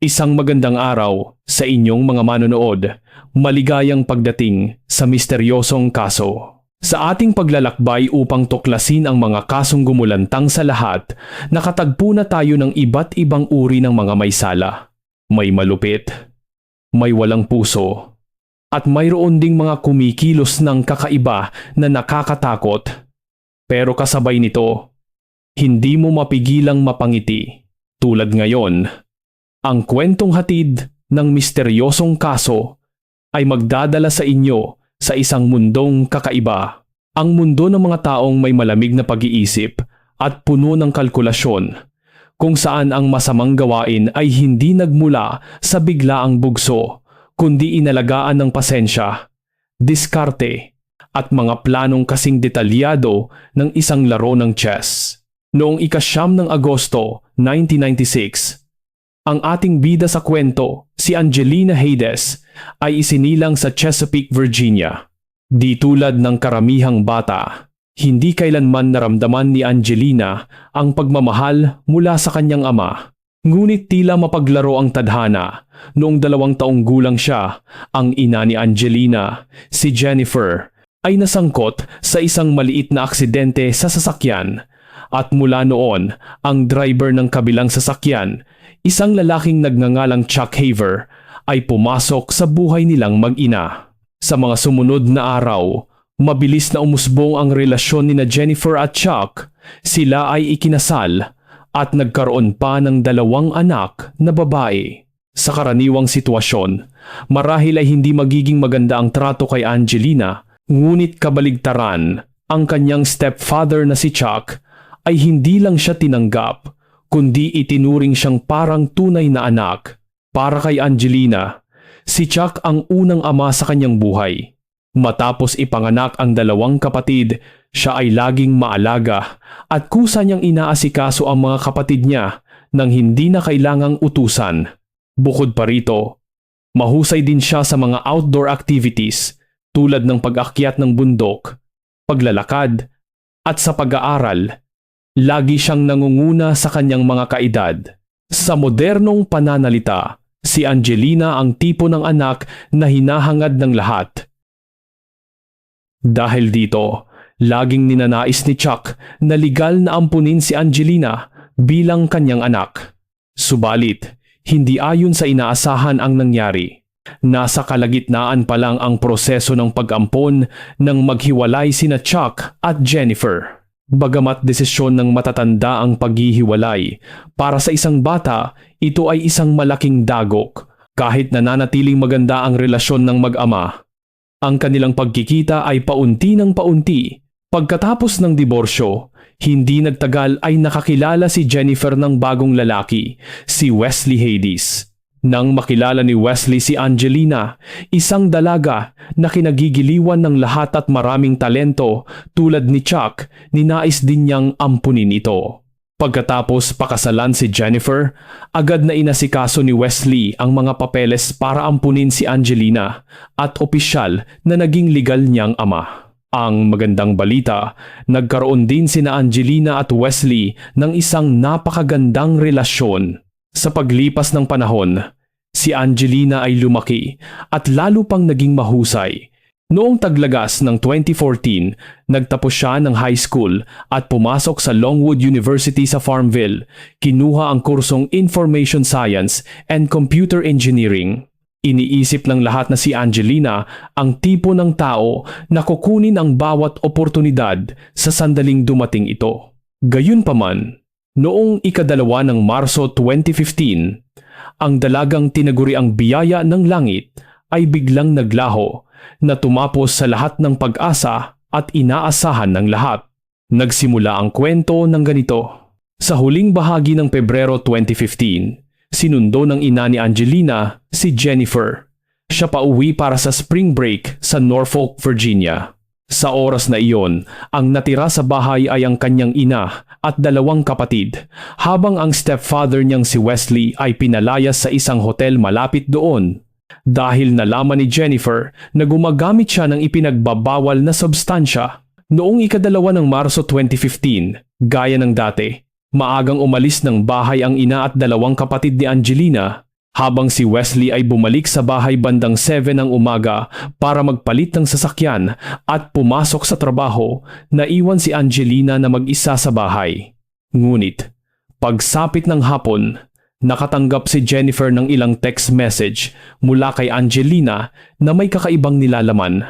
Isang magandang araw sa inyong mga manonood. Maligayang pagdating sa misteryosong kaso. Sa ating paglalakbay upang tuklasin ang mga kasong gumulantang sa lahat, nakatagpo na tayo ng iba't ibang uri ng mga may sala. May malupit, may walang puso, at mayroon ding mga kumikilos ng kakaiba na nakakatakot. Pero kasabay nito, hindi mo mapigilang mapangiti. Tulad ngayon, ang kwentong hatid ng misteryosong kaso ay magdadala sa inyo sa isang mundong kakaiba. Ang mundo ng mga taong may malamig na pag-iisip at puno ng kalkulasyon kung saan ang masamang gawain ay hindi nagmula sa biglaang bugso kundi inalagaan ng pasensya, diskarte at mga planong kasing detalyado ng isang laro ng chess. Noong ikasyam ng Agosto 1996, ang ating bida sa kwento, si Angelina Haydes, ay isinilang sa Chesapeake, Virginia. Di tulad ng karamihang bata, hindi kailanman naramdaman ni Angelina ang pagmamahal mula sa kanyang ama. Ngunit tila mapaglaro ang tadhana. Noong dalawang taong gulang siya, ang ina ni Angelina, si Jennifer, ay nasangkot sa isang maliit na aksidente sa sasakyan. At mula noon, ang driver ng kabilang sasakyan isang lalaking nagngangalang Chuck Haver ay pumasok sa buhay nilang mag-ina. Sa mga sumunod na araw, mabilis na umusbong ang relasyon ni na Jennifer at Chuck. Sila ay ikinasal at nagkaroon pa ng dalawang anak na babae. Sa karaniwang sitwasyon, marahil ay hindi magiging maganda ang trato kay Angelina, ngunit kabaligtaran, ang kanyang stepfather na si Chuck ay hindi lang siya tinanggap kundi itinuring siyang parang tunay na anak. Para kay Angelina, si Chuck ang unang ama sa kanyang buhay. Matapos ipanganak ang dalawang kapatid, siya ay laging maalaga at kusa niyang inaasikaso ang mga kapatid niya nang hindi na kailangang utusan. Bukod pa rito, mahusay din siya sa mga outdoor activities tulad ng pag-akyat ng bundok, paglalakad, at sa pag-aaral Lagi siyang nangunguna sa kanyang mga kaedad. Sa modernong pananalita, si Angelina ang tipo ng anak na hinahangad ng lahat. Dahil dito, laging ninanais ni Chuck na legal na ampunin si Angelina bilang kanyang anak. Subalit, hindi ayon sa inaasahan ang nangyari. Nasa kalagitnaan pa lang ang proseso ng pag-ampon nang maghiwalay sina Chuck at Jennifer. Bagamat desisyon ng matatanda ang paghihiwalay, para sa isang bata, ito ay isang malaking dagok. Kahit nananatiling maganda ang relasyon ng mag-ama, ang kanilang pagkikita ay paunti ng paunti. Pagkatapos ng diborsyo, hindi nagtagal ay nakakilala si Jennifer ng bagong lalaki, si Wesley Hades. Nang makilala ni Wesley si Angelina, isang dalaga na kinagigiliwan ng lahat at maraming talento tulad ni Chuck, ninais din niyang ampunin ito. Pagkatapos pakasalan si Jennifer, agad na inasikaso ni Wesley ang mga papeles para ampunin si Angelina at opisyal na naging legal niyang ama. Ang magandang balita, nagkaroon din sina Angelina at Wesley ng isang napakagandang relasyon. Sa paglipas ng panahon, si Angelina ay lumaki at lalo pang naging mahusay. Noong taglagas ng 2014, nagtapos siya ng high school at pumasok sa Longwood University sa Farmville. Kinuha ang kursong Information Science and Computer Engineering. Iniisip ng lahat na si Angelina ang tipo ng tao na kukunin ang bawat oportunidad sa sandaling dumating ito. Gayunpaman, Noong ikadalawa ng Marso 2015, ang dalagang tinaguri ang biyaya ng langit ay biglang naglaho na tumapos sa lahat ng pag-asa at inaasahan ng lahat. Nagsimula ang kwento ng ganito. Sa huling bahagi ng Pebrero 2015, sinundo ng ina ni Angelina si Jennifer. Siya pauwi para sa spring break sa Norfolk, Virginia. Sa oras na iyon, ang natira sa bahay ay ang kanyang ina at dalawang kapatid, habang ang stepfather niyang si Wesley ay pinalayas sa isang hotel malapit doon. Dahil nalaman ni Jennifer na gumagamit siya ng ipinagbabawal na substansya. Noong ikadalawa ng Marso 2015, gaya ng dati, maagang umalis ng bahay ang ina at dalawang kapatid ni Angelina Habang si Wesley ay bumalik sa bahay bandang 7 ng umaga para magpalit ng sasakyan at pumasok sa trabaho, naiwan si Angelina na mag-isa sa bahay. Ngunit, pagsapit ng hapon, nakatanggap si Jennifer ng ilang text message mula kay Angelina na may kakaibang nilalaman.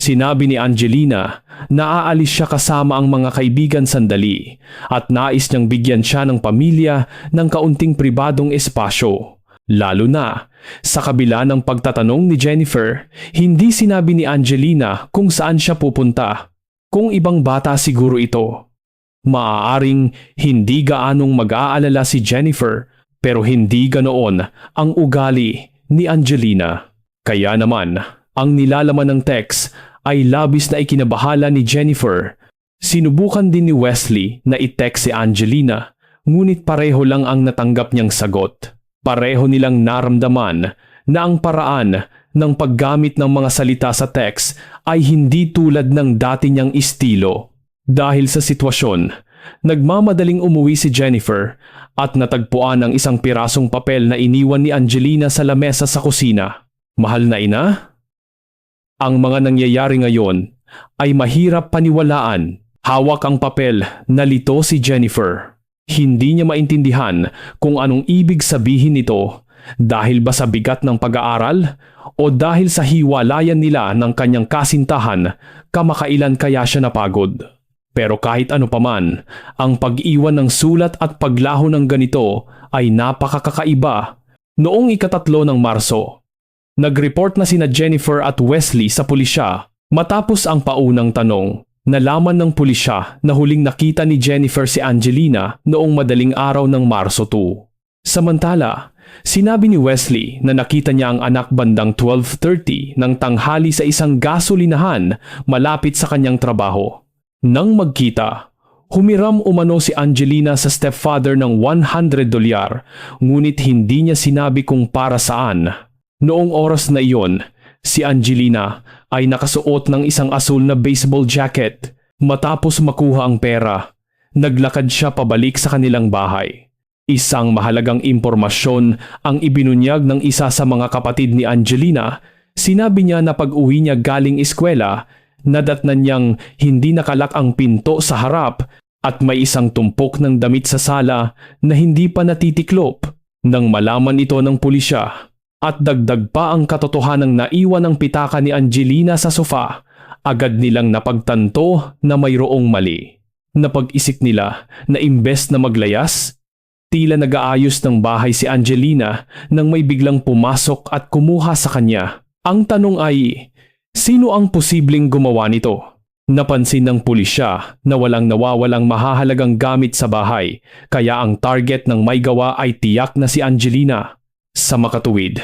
Sinabi ni Angelina na aalis siya kasama ang mga kaibigan sandali at nais niyang bigyan siya ng pamilya ng kaunting pribadong espasyo. Lalo na, sa kabila ng pagtatanong ni Jennifer, hindi sinabi ni Angelina kung saan siya pupunta. Kung ibang bata siguro ito. Maaaring hindi gaanong mag-aalala si Jennifer pero hindi ganoon ang ugali ni Angelina. Kaya naman, ang nilalaman ng text ay labis na ikinabahala ni Jennifer. Sinubukan din ni Wesley na i-text si Angelina, ngunit pareho lang ang natanggap niyang sagot. Pareho nilang naramdaman na ang paraan ng paggamit ng mga salita sa text ay hindi tulad ng dati niyang estilo. Dahil sa sitwasyon, nagmamadaling umuwi si Jennifer at natagpuan ang isang pirasong papel na iniwan ni Angelina sa lamesa sa kusina. Mahal na ina? Ang mga nangyayari ngayon ay mahirap paniwalaan. Hawak ang papel na lito si Jennifer. Hindi niya maintindihan kung anong ibig sabihin nito dahil ba sa bigat ng pag-aaral o dahil sa hiwalayan nila ng kanyang kasintahan kamakailan kaya siya napagod. Pero kahit ano paman, ang pag-iwan ng sulat at paglaho ng ganito ay napakakakaiba. Noong ikatatlo ng Marso, nag-report na sina Jennifer at Wesley sa pulisya matapos ang paunang tanong. Nalaman ng pulisya na huling nakita ni Jennifer si Angelina noong madaling araw ng Marso 2. Samantala, sinabi ni Wesley na nakita niya ang anak bandang 12.30 ng tanghali sa isang gasolinahan malapit sa kanyang trabaho. Nang magkita, humiram umano si Angelina sa stepfather ng 100 dolyar ngunit hindi niya sinabi kung para saan. Noong oras na iyon, si Angelina ay nakasuot ng isang asul na baseball jacket. Matapos makuha ang pera, naglakad siya pabalik sa kanilang bahay. Isang mahalagang impormasyon ang ibinunyag ng isa sa mga kapatid ni Angelina. Sinabi niya na pag-uwi niya galing eskwela, nadatnan niyang hindi nakalak ang pinto sa harap at may isang tumpok ng damit sa sala na hindi pa natitiklop. Nang malaman ito ng pulisya at dagdag pa ang katotohanang naiwan ng pitaka ni Angelina sa sofa, agad nilang napagtanto na mayroong mali. Napag-isip nila na imbes na maglayas, tila nag-aayos ng bahay si Angelina nang may biglang pumasok at kumuha sa kanya. Ang tanong ay, sino ang posibleng gumawa nito? Napansin ng pulisya na walang nawawalang mahahalagang gamit sa bahay, kaya ang target ng may gawa ay tiyak na si Angelina. Sa makatuwid,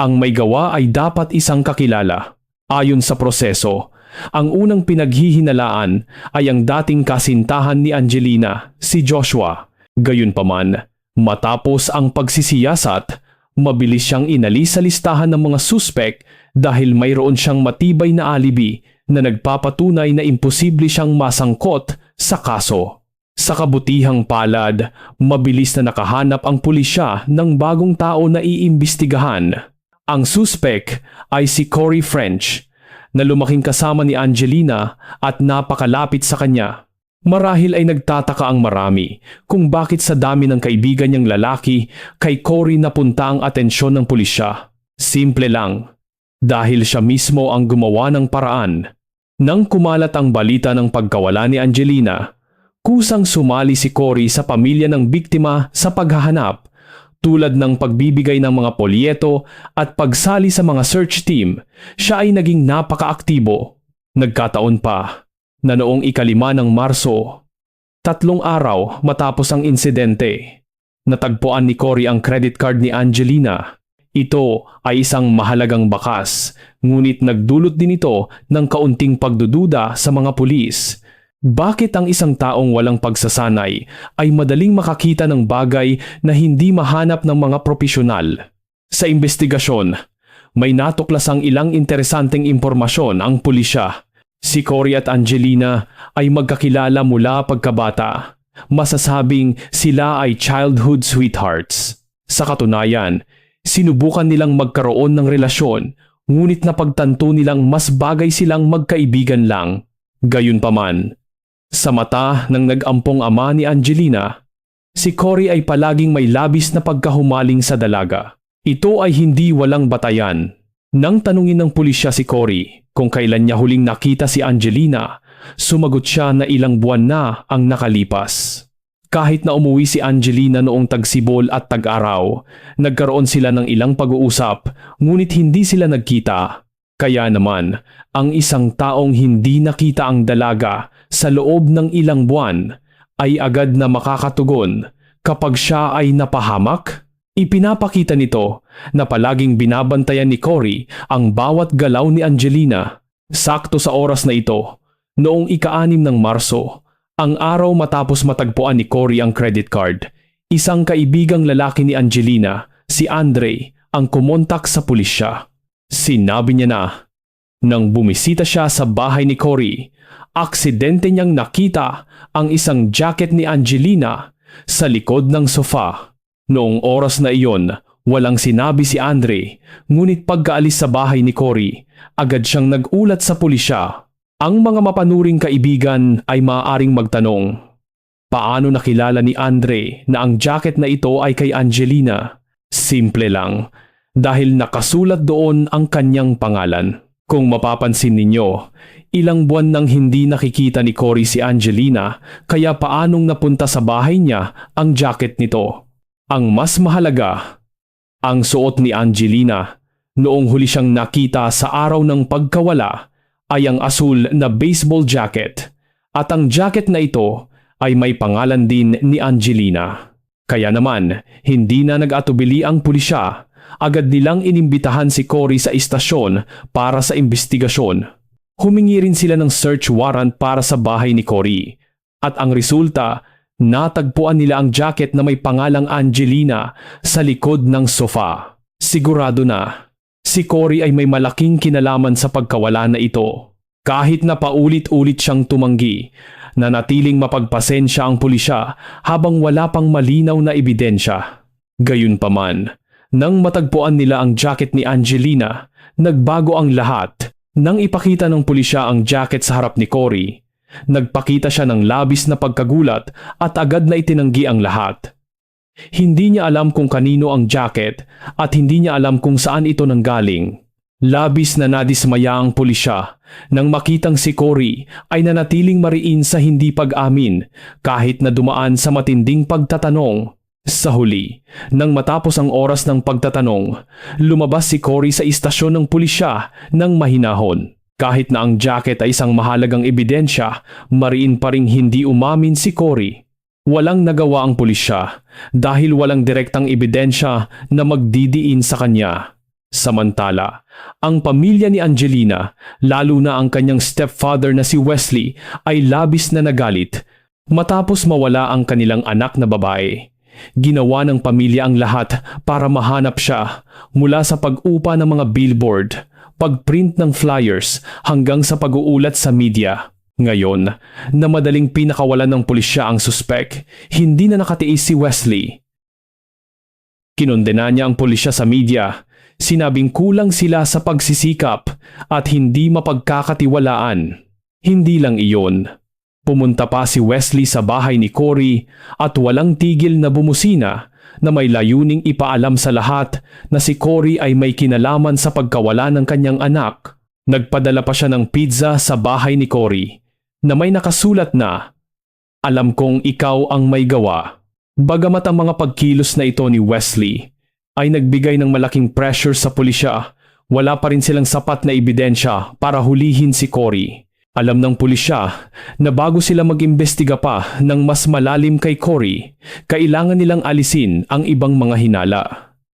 ang may gawa ay dapat isang kakilala. Ayon sa proseso, ang unang pinaghihinalaan ay ang dating kasintahan ni Angelina, si Joshua. Gayunpaman, matapos ang pagsisiyasat, mabilis siyang inalis sa listahan ng mga suspek dahil mayroon siyang matibay na alibi na nagpapatunay na imposible siyang masangkot sa kaso. Sa kabutihang palad, mabilis na nakahanap ang pulisya ng bagong tao na iimbestigahan. Ang suspek ay si Corey French, na lumaking kasama ni Angelina at napakalapit sa kanya. Marahil ay nagtataka ang marami kung bakit sa dami ng kaibigan niyang lalaki kay Corey napunta ang atensyon ng pulisya. Simple lang, dahil siya mismo ang gumawa ng paraan. Nang kumalat ang balita ng pagkawala ni Angelina, kusang sumali si Cory sa pamilya ng biktima sa paghahanap tulad ng pagbibigay ng mga polyeto at pagsali sa mga search team, siya ay naging napakaaktibo. Nagkataon pa na noong ikalima ng Marso, tatlong araw matapos ang insidente, natagpuan ni Cory ang credit card ni Angelina ito ay isang mahalagang bakas, ngunit nagdulot din ito ng kaunting pagdududa sa mga pulis. Bakit ang isang taong walang pagsasanay ay madaling makakita ng bagay na hindi mahanap ng mga propesyonal? Sa investigasyon, may natuklasang ilang interesanteng impormasyon ang pulisya. Si Cory at Angelina ay magkakilala mula pagkabata. Masasabing sila ay childhood sweethearts. Sa katunayan, Sinubukan nilang magkaroon ng relasyon, ngunit napagtanto nilang mas bagay silang magkaibigan lang. Gayunpaman, sa mata ng nag-ampong ama ni Angelina, si Cory ay palaging may labis na pagkahumaling sa dalaga. Ito ay hindi walang batayan. Nang tanungin ng pulisya si Cory kung kailan niya huling nakita si Angelina, sumagot siya na ilang buwan na ang nakalipas. Kahit na umuwi si Angelina noong tagsibol at tag-araw, nagkaroon sila ng ilang pag-uusap ngunit hindi sila nagkita. Kaya naman, ang isang taong hindi nakita ang dalaga sa loob ng ilang buwan ay agad na makakatugon kapag siya ay napahamak. Ipinapakita nito na palaging binabantayan ni Cory ang bawat galaw ni Angelina. Sakto sa oras na ito, noong ika-anim ng Marso, ang araw matapos matagpuan ni Cory ang credit card, isang kaibigang lalaki ni Angelina, si Andre, ang kumontak sa pulisya. Sinabi niya na, nang bumisita siya sa bahay ni Cory, aksidente niyang nakita ang isang jacket ni Angelina sa likod ng sofa. Noong oras na iyon, walang sinabi si Andre, ngunit pagkaalis sa bahay ni Cory, agad siyang nagulat sa pulisya ang mga mapanuring kaibigan ay maaaring magtanong, paano nakilala ni Andre na ang jacket na ito ay kay Angelina? Simple lang, dahil nakasulat doon ang kanyang pangalan. Kung mapapansin ninyo, ilang buwan nang hindi nakikita ni Cory si Angelina kaya paanong napunta sa bahay niya ang jacket nito. Ang mas mahalaga, ang suot ni Angelina noong huli siyang nakita sa araw ng pagkawala ay ang asul na baseball jacket at ang jacket na ito ay may pangalan din ni Angelina. Kaya naman, hindi na nag-atubili ang pulisya. Agad nilang inimbitahan si Cory sa istasyon para sa investigasyon. Humingi rin sila ng search warrant para sa bahay ni Cory. At ang resulta, natagpuan nila ang jacket na may pangalang Angelina sa likod ng sofa. Sigurado na Si Cory ay may malaking kinalaman sa pagkawala na ito. Kahit na paulit-ulit siyang tumanggi, nanatiling mapagpasensya ang pulisya habang wala pang malinaw na ebidensya. Gayunpaman, nang matagpuan nila ang jacket ni Angelina, nagbago ang lahat. Nang ipakita ng pulisya ang jacket sa harap ni Cory, nagpakita siya ng labis na pagkagulat at agad na itinanggi ang lahat. Hindi niya alam kung kanino ang jacket at hindi niya alam kung saan ito nanggaling. Labis na nadismaya ang pulisya nang makitang si Cory ay nanatiling mariin sa hindi pag-amin kahit na dumaan sa matinding pagtatanong. Sa huli, nang matapos ang oras ng pagtatanong, lumabas si Cory sa istasyon ng pulisya ng mahinahon. Kahit na ang jacket ay isang mahalagang ebidensya, mariin pa ring hindi umamin si Cory. Walang nagawa ang pulisya dahil walang direktang ebidensya na magdidiin sa kanya. Samantala, ang pamilya ni Angelina, lalo na ang kanyang stepfather na si Wesley, ay labis na nagalit matapos mawala ang kanilang anak na babae. Ginawa ng pamilya ang lahat para mahanap siya mula sa pag-upa ng mga billboard, pagprint ng flyers hanggang sa pag-uulat sa media. Ngayon, na madaling pinakawalan ng pulisya ang suspek, hindi na nakatiis si Wesley. Kinondena niya ang pulisya sa media, sinabing kulang sila sa pagsisikap at hindi mapagkakatiwalaan. Hindi lang iyon. Pumunta pa si Wesley sa bahay ni Cory at walang tigil na bumusina na may layuning ipaalam sa lahat na si Cory ay may kinalaman sa pagkawala ng kanyang anak. Nagpadala pa siya ng pizza sa bahay ni Cory na may nakasulat na, Alam kong ikaw ang may gawa. Bagamat ang mga pagkilos na ito ni Wesley ay nagbigay ng malaking pressure sa pulisya, wala pa rin silang sapat na ebidensya para hulihin si Cory. Alam ng pulisya na bago sila mag-imbestiga pa ng mas malalim kay Cory, kailangan nilang alisin ang ibang mga hinala.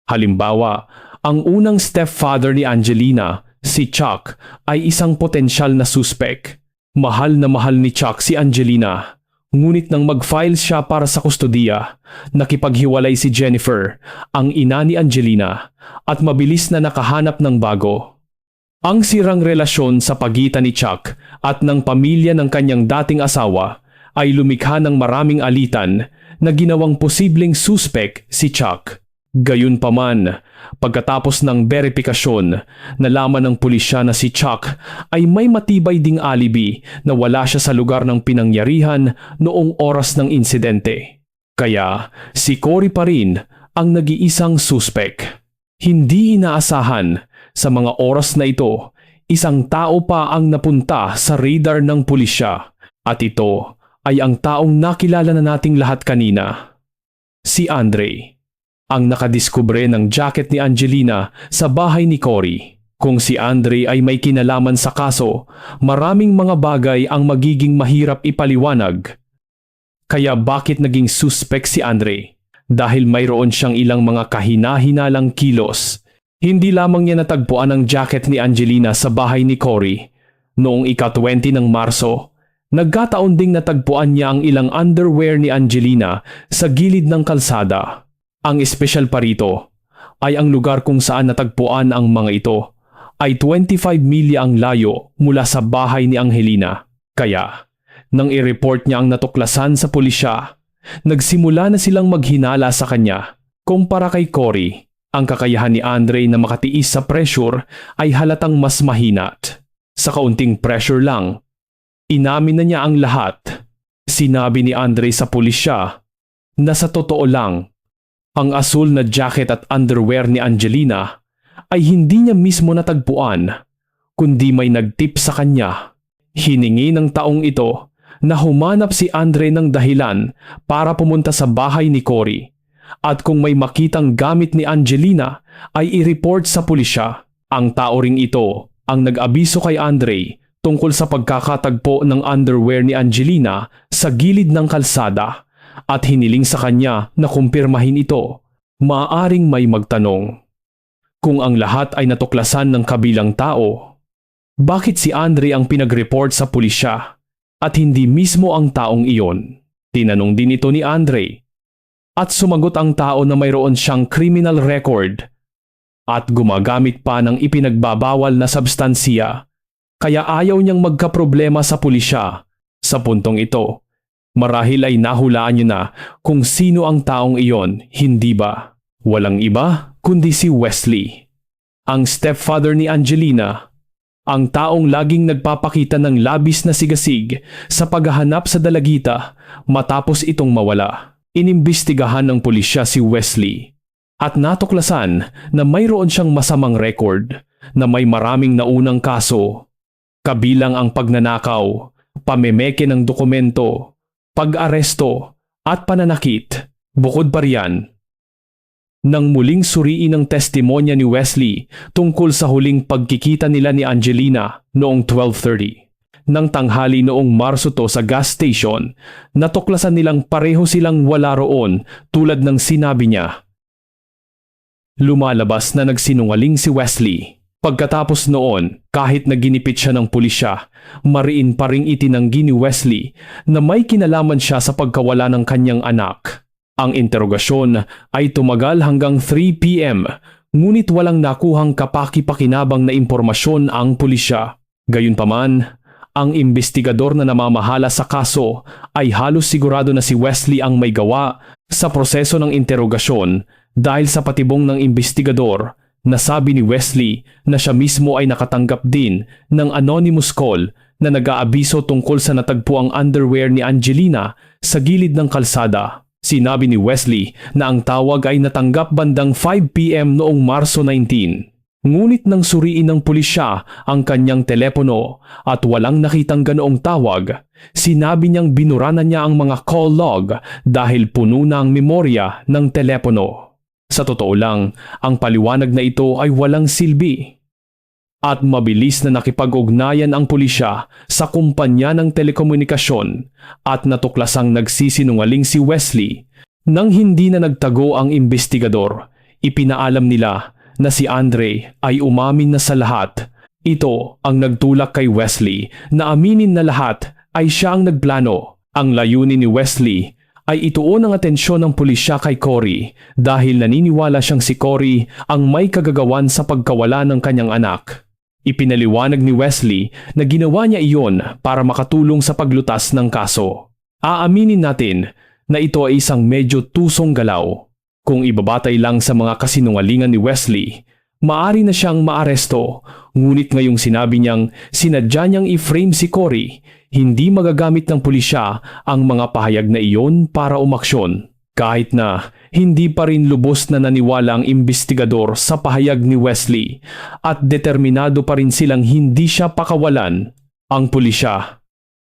Halimbawa, ang unang stepfather ni Angelina, si Chuck, ay isang potensyal na suspek. Mahal na mahal ni Chuck si Angelina. Ngunit nang mag-file siya para sa kustodiya, nakipaghiwalay si Jennifer, ang ina ni Angelina, at mabilis na nakahanap ng bago. Ang sirang relasyon sa pagitan ni Chuck at ng pamilya ng kanyang dating asawa ay lumikha ng maraming alitan na ginawang posibleng suspek si Chuck. Gayunpaman, pagkatapos ng beripikasyon, nalaman ng pulisya na si Chuck ay may matibay ding alibi na wala siya sa lugar ng pinangyarihan noong oras ng insidente. Kaya si Cory pa rin ang nag-iisang suspek. Hindi inaasahan sa mga oras na ito, isang tao pa ang napunta sa radar ng pulisya at ito ay ang taong nakilala na nating lahat kanina. Si Andre ang nakadiskubre ng jacket ni Angelina sa bahay ni Cory. Kung si Andre ay may kinalaman sa kaso, maraming mga bagay ang magiging mahirap ipaliwanag. Kaya bakit naging suspect si Andre? Dahil mayroon siyang ilang mga kahina-hinalang kilos. Hindi lamang niya natagpuan ang jacket ni Angelina sa bahay ni Cory. Noong ika-20 ng Marso, nagkataon ding natagpuan niya ang ilang underwear ni Angelina sa gilid ng kalsada. Ang espesyal pa rito ay ang lugar kung saan natagpuan ang mga ito ay 25 milya ang layo mula sa bahay ni Angelina. Kaya, nang i-report niya ang natuklasan sa pulisya, nagsimula na silang maghinala sa kanya. Kumpara kay Cory, ang kakayahan ni Andre na makatiis sa pressure ay halatang mas mahinat. Sa kaunting pressure lang, inamin na niya ang lahat. Sinabi ni Andre sa pulisya na sa totoo lang ang asul na jacket at underwear ni Angelina ay hindi niya mismo natagpuan, kundi may nagtip sa kanya. Hiningi ng taong ito na humanap si Andre ng dahilan para pumunta sa bahay ni Cory. At kung may makitang gamit ni Angelina ay i-report sa pulisya. Ang tao ring ito ang nag-abiso kay Andre tungkol sa pagkakatagpo ng underwear ni Angelina sa gilid ng kalsada at hiniling sa kanya na kumpirmahin ito, maaaring may magtanong. Kung ang lahat ay natuklasan ng kabilang tao, bakit si Andre ang pinag-report sa pulisya at hindi mismo ang taong iyon? Tinanong din ito ni Andre. At sumagot ang tao na mayroon siyang criminal record at gumagamit pa ng ipinagbabawal na substansiya kaya ayaw niyang magkaproblema sa pulisya. Sa puntong ito, Marahil ay nahulaan niyo na kung sino ang taong iyon, hindi ba? Walang iba kundi si Wesley. Ang stepfather ni Angelina, ang taong laging nagpapakita ng labis na sigasig sa paghahanap sa dalagita matapos itong mawala. Inimbestigahan ng pulisya si Wesley at natuklasan na mayroon siyang masamang record na may maraming naunang kaso, kabilang ang pagnanakaw, pamemeke ng dokumento, pag-aresto at pananakit. Bukod pa riyan, nang muling suriin ang testimonya ni Wesley tungkol sa huling pagkikita nila ni Angelina noong 12.30. Nang tanghali noong Marso to sa gas station, natuklasan nilang pareho silang wala roon tulad ng sinabi niya. Lumalabas na nagsinungaling si Wesley. Pagkatapos noon, kahit na ginipit siya ng pulisya, mariin pa ring itinanggi ni Wesley na may kinalaman siya sa pagkawala ng kanyang anak. Ang interogasyon ay tumagal hanggang 3 p.m. ngunit walang nakuhang kapaki-pakinabang na impormasyon ang pulisya. Gayunpaman, ang investigador na namamahala sa kaso ay halos sigurado na si Wesley ang may gawa sa proseso ng interogasyon dahil sa patibong ng investigador Nasabi ni Wesley na siya mismo ay nakatanggap din ng anonymous call na nag-aabiso tungkol sa natagpuang underwear ni Angelina sa gilid ng kalsada. Sinabi ni Wesley na ang tawag ay natanggap bandang 5pm noong Marso 19. Ngunit nang suriin ng pulisya ang kanyang telepono at walang nakitang ganoong tawag, sinabi niyang binura na niya ang mga call log dahil puno na ang memorya ng telepono. Sa totoo lang, ang paliwanag na ito ay walang silbi. At mabilis na nakipag-ugnayan ang pulisya sa kumpanya ng telekomunikasyon at natuklasang nagsisinungaling si Wesley nang hindi na nagtago ang investigador. Ipinaalam nila na si Andre ay umamin na sa lahat. Ito ang nagtulak kay Wesley na aminin na lahat ay siya ang nagplano. Ang layunin ni Wesley ay ituon ang atensyon ng pulisya kay Cory dahil naniniwala siyang si Cory ang may kagagawan sa pagkawala ng kanyang anak. Ipinaliwanag ni Wesley na ginawa niya iyon para makatulong sa paglutas ng kaso. Aaminin natin na ito ay isang medyo tusong galaw. Kung ibabatay lang sa mga kasinungalingan ni Wesley, maari na siyang maaresto, ngunit ngayong sinabi niyang sinadya niyang i-frame si Cory, hindi magagamit ng pulisya ang mga pahayag na iyon para umaksyon. Kahit na hindi pa rin lubos na naniwala ang investigador sa pahayag ni Wesley at determinado pa rin silang hindi siya pakawalan, ang pulisya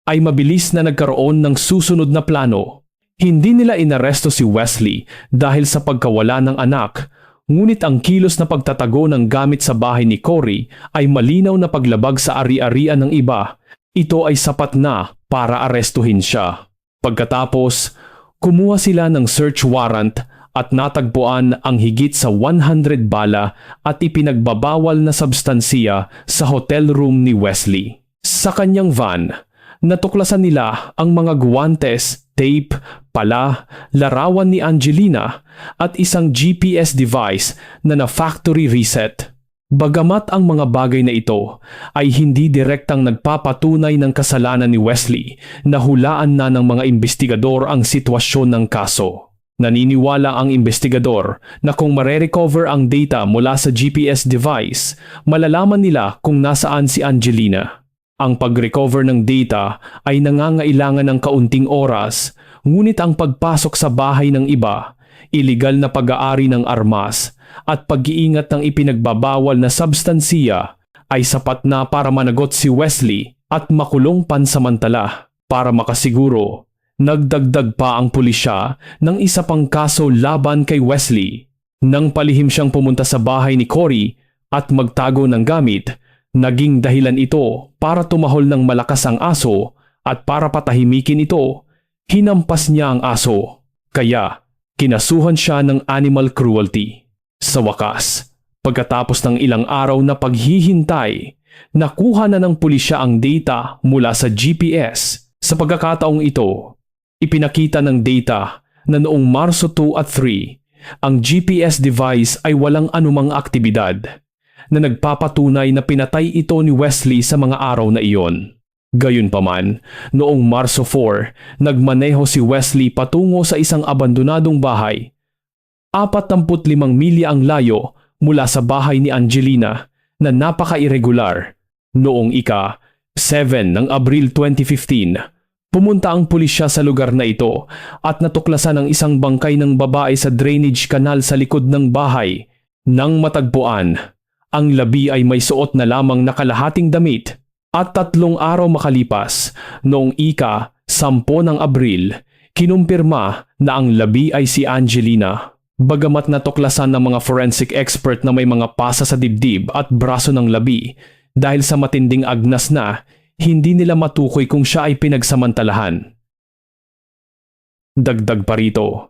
ay mabilis na nagkaroon ng susunod na plano. Hindi nila inaresto si Wesley dahil sa pagkawala ng anak, ngunit ang kilos na pagtatago ng gamit sa bahay ni Cory ay malinaw na paglabag sa ari-arian ng iba. Ito ay sapat na para arestuhin siya. Pagkatapos, kumuha sila ng search warrant at natagpuan ang higit sa 100 bala at ipinagbabawal na substansiya sa hotel room ni Wesley. Sa kanyang van, natuklasan nila ang mga guwantes, tape, pala, larawan ni Angelina at isang GPS device na na-factory reset. Bagamat ang mga bagay na ito ay hindi direktang nagpapatunay ng kasalanan ni Wesley, nahulaan na ng mga investigador ang sitwasyon ng kaso. Naniniwala ang investigador na kung mare-recover ang data mula sa GPS device, malalaman nila kung nasaan si Angelina. Ang pag-recover ng data ay nangangailangan ng kaunting oras, ngunit ang pagpasok sa bahay ng iba, iligal na pag-aari ng armas, at pag-iingat ng ipinagbabawal na substansiya ay sapat na para managot si Wesley at makulong pansamantala. Para makasiguro, nagdagdag pa ang pulisya ng isa pang kaso laban kay Wesley. Nang palihim siyang pumunta sa bahay ni Cory at magtago ng gamit, Naging dahilan ito para tumahol ng malakas ang aso at para patahimikin ito, hinampas niya ang aso. Kaya, kinasuhan siya ng animal cruelty. Sa wakas, pagkatapos ng ilang araw na paghihintay, nakuha na ng pulisya ang data mula sa GPS. Sa pagkakataong ito, ipinakita ng data na noong Marso 2 at 3, ang GPS device ay walang anumang aktibidad na nagpapatunay na pinatay ito ni Wesley sa mga araw na iyon. Gayunpaman, noong Marso 4, nagmaneho si Wesley patungo sa isang abandonadong bahay. 45 milya ang layo mula sa bahay ni Angelina na napaka-irregular. Noong ika, 7 ng Abril 2015, pumunta ang pulisya sa lugar na ito at natuklasan ang isang bangkay ng babae sa drainage canal sa likod ng bahay. Nang matagpuan, ang labi ay may suot na lamang nakalahating damit at tatlong araw makalipas, noong ika, sampo ng Abril, kinumpirma na ang labi ay si Angelina. Bagamat natuklasan ng mga forensic expert na may mga pasa sa dibdib at braso ng labi, dahil sa matinding agnas na, hindi nila matukoy kung siya ay pinagsamantalahan. Dagdag pa rito,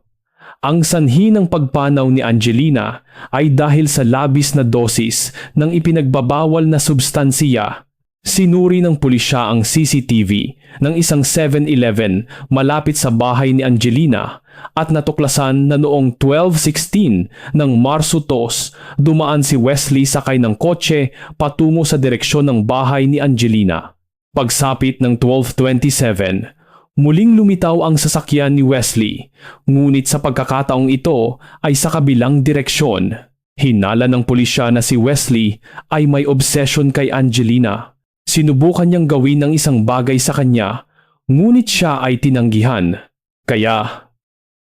ang sanhi ng pagpanaw ni Angelina ay dahil sa labis na dosis ng ipinagbabawal na substansiya. Sinuri ng pulisya ang CCTV ng isang 7-Eleven malapit sa bahay ni Angelina at natuklasan na noong 12.16 ng Marso 2 dumaan si Wesley sakay ng kotse patungo sa direksyon ng bahay ni Angelina. Pagsapit ng 12.27, Muling lumitaw ang sasakyan ni Wesley, ngunit sa pagkakataong ito ay sa kabilang direksyon. Hinala ng pulisya na si Wesley ay may obsession kay Angelina. Sinubukan niyang gawin ng isang bagay sa kanya, ngunit siya ay tinanggihan. Kaya,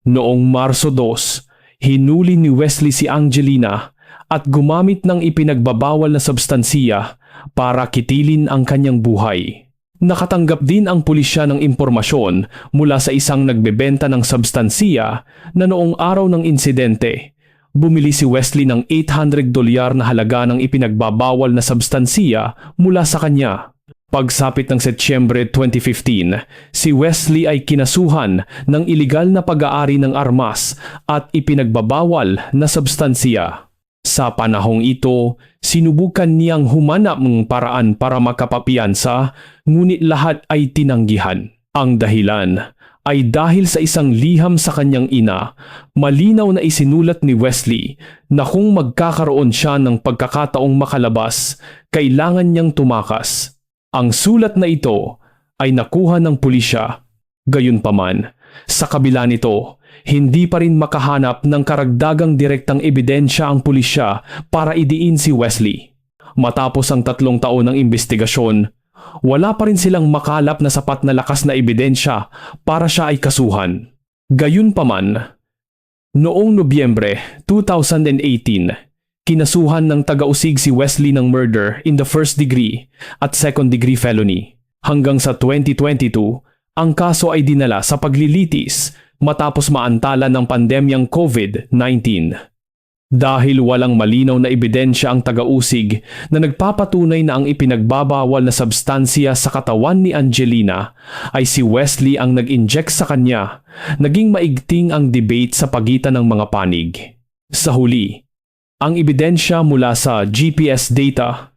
noong Marso 2, hinuli ni Wesley si Angelina at gumamit ng ipinagbabawal na substansiya para kitilin ang kanyang buhay. Nakatanggap din ang pulisya ng impormasyon mula sa isang nagbebenta ng substansiya na noong araw ng insidente, bumili si Wesley ng 800 dolyar na halaga ng ipinagbabawal na substansiya mula sa kanya. Pagsapit ng Setyembre 2015, si Wesley ay kinasuhan ng iligal na pag-aari ng armas at ipinagbabawal na substansiya. Sa panahong ito, sinubukan niyang humanap ng paraan para makapapiyansa, ngunit lahat ay tinanggihan. Ang dahilan ay dahil sa isang liham sa kanyang ina, malinaw na isinulat ni Wesley na kung magkakaroon siya ng pagkakataong makalabas, kailangan niyang tumakas. Ang sulat na ito ay nakuha ng pulisya. Gayunpaman, sa kabila nito, hindi pa rin makahanap ng karagdagang direktang ebidensya ang pulisya para idiin si Wesley. Matapos ang tatlong taon ng investigasyon, wala pa rin silang makalap na sapat na lakas na ebidensya para siya ay kasuhan. Gayunpaman, noong Nobyembre 2018, kinasuhan ng taga-usig si Wesley ng murder in the first degree at second degree felony. Hanggang sa 2022, ang kaso ay dinala sa paglilitis matapos maantala ng pandemyang COVID-19. Dahil walang malinaw na ebidensya ang taga-usig na nagpapatunay na ang ipinagbabawal na substansya sa katawan ni Angelina ay si Wesley ang nag-inject sa kanya, naging maigting ang debate sa pagitan ng mga panig. Sa huli, ang ebidensya mula sa GPS data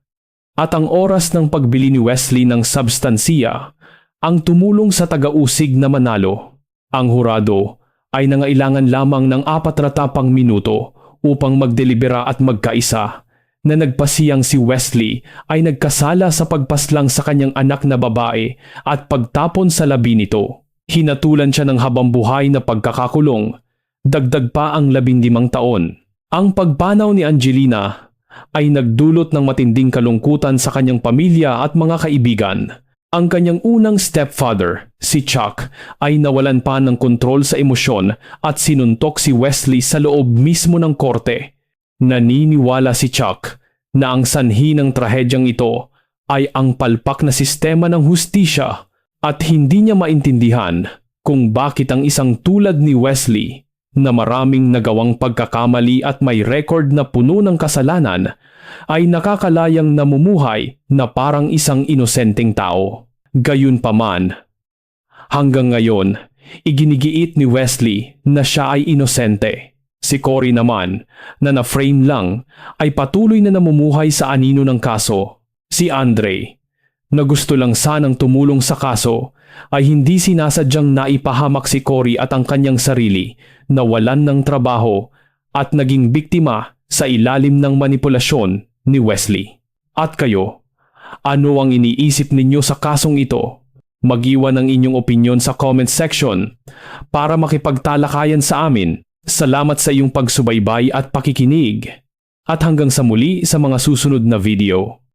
at ang oras ng pagbili ni Wesley ng substansiya ang tumulong sa taga-usig na manalo. Ang hurado ay nangailangan lamang ng apat na tapang minuto upang magdelibera at magkaisa na nagpasiyang si Wesley ay nagkasala sa pagpaslang sa kanyang anak na babae at pagtapon sa labi nito. Hinatulan siya ng habambuhay na pagkakakulong, dagdag pa ang labindimang taon. Ang pagpanaw ni Angelina ay nagdulot ng matinding kalungkutan sa kanyang pamilya at mga kaibigan. Ang kanyang unang stepfather, si Chuck, ay nawalan pa ng kontrol sa emosyon at sinuntok si Wesley sa loob mismo ng korte. Naniniwala si Chuck na ang sanhi ng trahedyang ito ay ang palpak na sistema ng hustisya at hindi niya maintindihan kung bakit ang isang tulad ni Wesley na maraming nagawang pagkakamali at may record na puno ng kasalanan ay nakakalayang namumuhay na parang isang inosenteng tao. Gayunpaman, hanggang ngayon, iginigiit ni Wesley na siya ay inosente. Si Cory naman, na na-frame lang, ay patuloy na namumuhay sa anino ng kaso. Si Andre, na gusto lang sanang tumulong sa kaso, ay hindi sinasadyang naipahamak si Cory at ang kanyang sarili na walan ng trabaho at naging biktima sa ilalim ng manipulasyon ni Wesley. At kayo, ano ang iniisip ninyo sa kasong ito? Magiwan ng inyong opinion sa comment section para makipagtalakayan sa amin. Salamat sa iyong pagsubaybay at pakikinig. At hanggang sa muli sa mga susunod na video.